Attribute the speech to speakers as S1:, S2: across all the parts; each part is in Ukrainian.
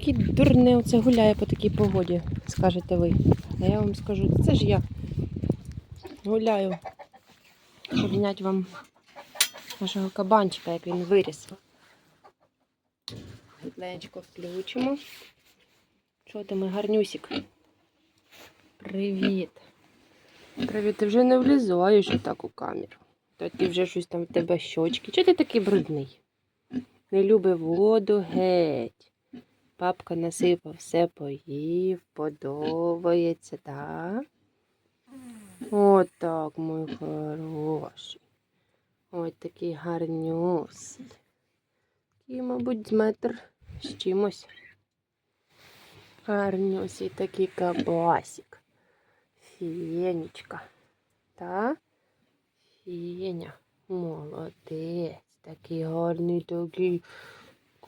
S1: Який дурне оце гуляє по такій погоді, скажете ви. А я вам скажу, це ж я гуляю, щоб зняти вам нашого кабанчика, як він виріс. Світленечко включимо. Що ти, мій гарнюсик? Привіт. Привіт, ти вже не влізаєш отак у камеру. То ти вже щось там в тебе щочки. Чого ти такий брудний? Не любить воду геть. Папка насипав, все поїв, подобається, так? Отак, мій хороший. Ось такий гарнюсий. Такий, мабуть, метр з чимось. Гарнюсий такий кабасик. Фенечка. Та? Феня. Молодець. Такий гарний такий.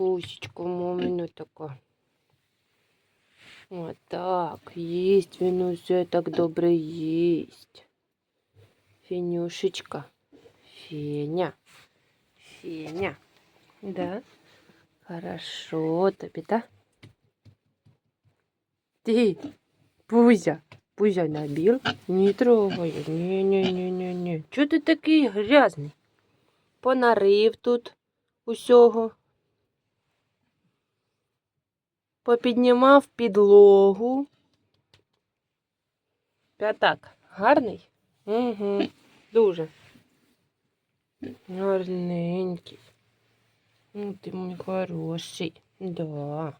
S1: Кусечко мамина така. Отак. Їсть він усе так добре їсть. Фенюшечка. Феня. Феня. Да? Хорошо тобі, да? Ти, Пузя, Пузя набіл, не трогай. Ні-ні-ні-ні-ні. Чого ти такий грязний? Понарив тут усього. Попіднімав підлогу. П'ятак. Гарний? Угу. Дуже. Гарненький. Ну, ти мій хороший. Да.